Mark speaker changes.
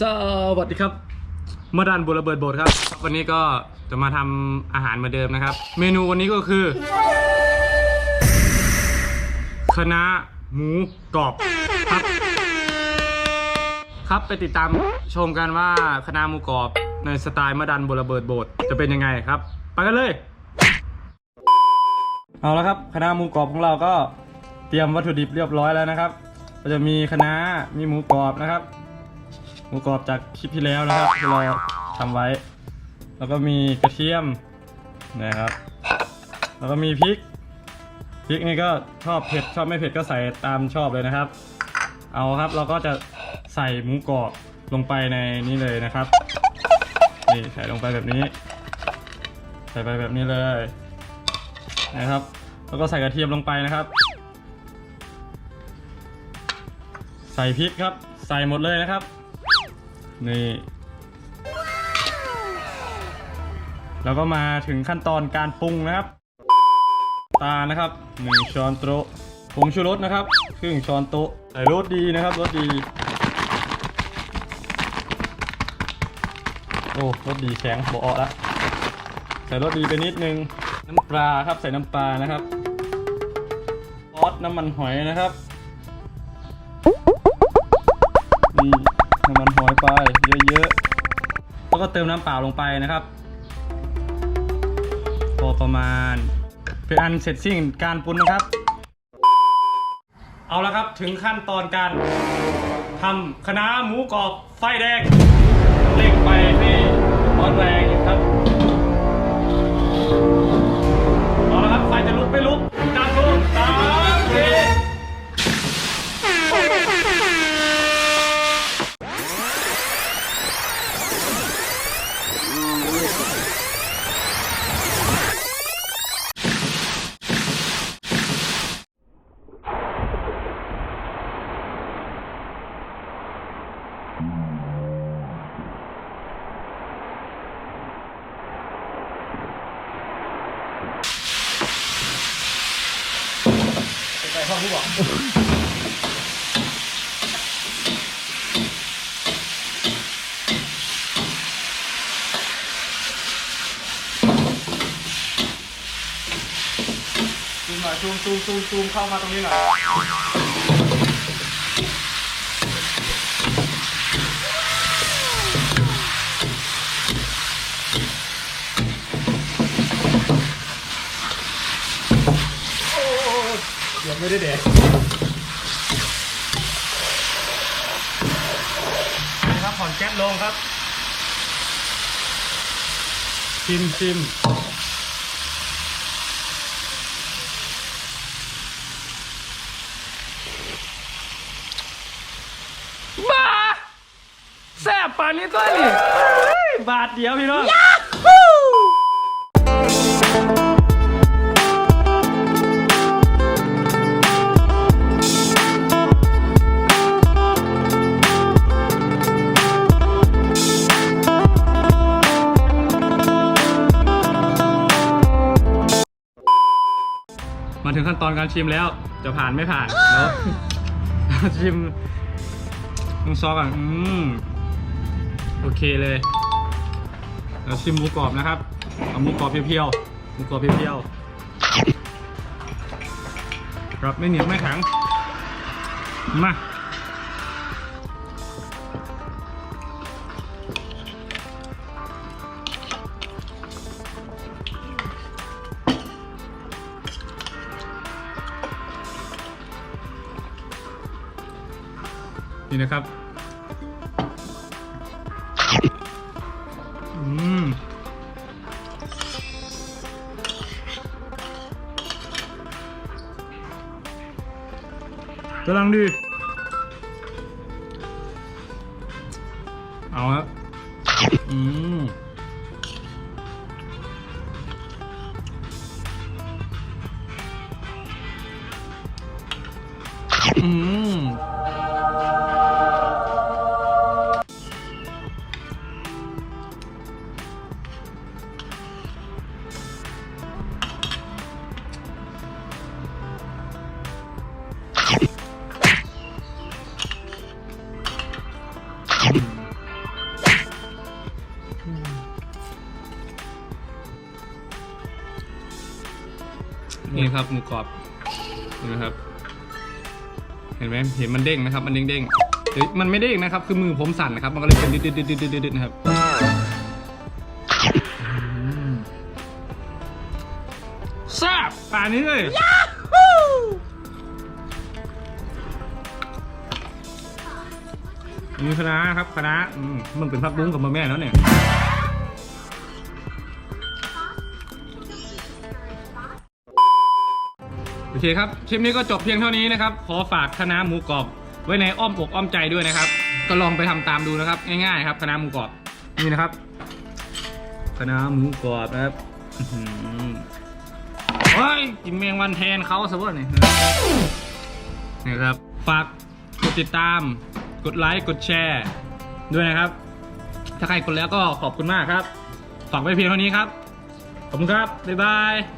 Speaker 1: สวัสดีครับมาดันบุระเบิดโบดครับ วันนี้ก็จะมาทำอาหารเหมือนเดิมนะครับ เมนูวันนี้ก็คือคณะน้าหมูกรอบครับ ครับไปติดตามชมกันว่าคณะน้าหมูกรอบในสไตล์มาดันบุระเบิดโบดจะเป็นยังไงครับ ไปกันเลย เอาละครับคณะน้าหมูกรอบของเราก็เตรียมวัตถุดิบเรียบร้อยแล้วนะครับ ก็จะมีคณะน้ามีหมูกรอบนะครับ หมูกรอบจากคลิปที่แล้วนะครับที่เราทำไว้ แล้วก็มีกระเทียมนะครับ แล้วก็มีพริกพริกนี่ก็ชอบเผ็ดชอบไม่เผ็ดก็ใส่ตามชอบเลยนะครับ เอาครับเราก็จะใส่หมูกรอบลงไปในนี้เลยนะครับนี่ใส่ลงไปแบบนี้ ใส่ไปแบบนี้เลยนะครับ แล้วก็ใส่กระเทียมลงไปนะครับ ใส่พริกครับ ใส่หมดเลยนะครับ นี่ แล้วก็มาถึงขั้นตอนการปรุงนะครับ ตานะครับหนึ่งช้อนโต๊ะผงชูรสนะครับครึ่งช้อนโต๊ะใส่รสดีนะครับรสดี โอ้รสดีแข็งบออกละใส่รสดีไปนิดนึง น้ำปลาครับใส่น้ำปลานะครับซอสน้ำมันหอยนะครับนี่ น้มันหอยไปเยอะๆ แล้วก็เติมน้ำเปล่าลงไปนะครับ พอประมาณ เป็นอันเสร็จสิ้นการปรุงนะครับ เอาละครับถึงขั้นตอนการทำคณะหมูกรอบไฟแดงเร่งไปให้ร้อนแรงครับ ไปห้องผู้บอกซูมหน่อยซูมซูมซูมซูมเข้ามาตรงนี้หน่อย ไม่ได้แดกนะครับผ่อนแก๊สลงครับ ชิมชิมบ้าแซ่บป่านนี้ตัวนี่เฮ้ยบาทเดียวพี่น้อง มาถึงขั้นตอนการชิมแล้ว จะผ่านไม่ผ่านเดี๋ยวชิมต้องซอกอะอืมโอเคเลยเราชิมหมูกรอบนะครับเอาหมูกรอบเพียวๆหมูกรอบเพียวๆครับไม่เหนียวไม่แข็งมา นะครับ อืม กำลังดี เอาครับ อืมอืม นี่ครับหมูกรอบนี่นะครับ เห็นไหมเห็นมันเด้งนะครับ มันเด้งเด้งๆเฮ้ยมันไม่เด้งนะครับ คือมือผมสั่นนะครับ มันก็เลยเป็นดิดดิดดิดดิดดิดดิดนะครับแซ่บป่านนี้เลยมีคณะน้าครับคณะน้าอืมมันเป็นพักบุ้งกับมะแม่แล้วเนี่ย เคครับ คลิปนี้ก็จบเพียงเท่านี้นะครับ ขอฝากคณะหมูกรอบ ไว้ในอ้อมอกอ้อมใจด้วยนะครับ ก็ลองไปทำตามดูนะครับ ง่ายๆครับคณะหมูกรอบ นี่นะครับคณะหมูกรอบนะครับอื้อหือเฮ้ยกินแมงวันแทนเขาซะวะเนี่ยนี่ครับ ฝากกดติดตาม กดไลค์ กดแชร์ ด้วยนะครับ ถ้าใครกดแล้วก็ขอบคุณมากครับ ฝากไว้เพียงเท่านี้ครับ ขอบคุณครับ บ๊ายบาย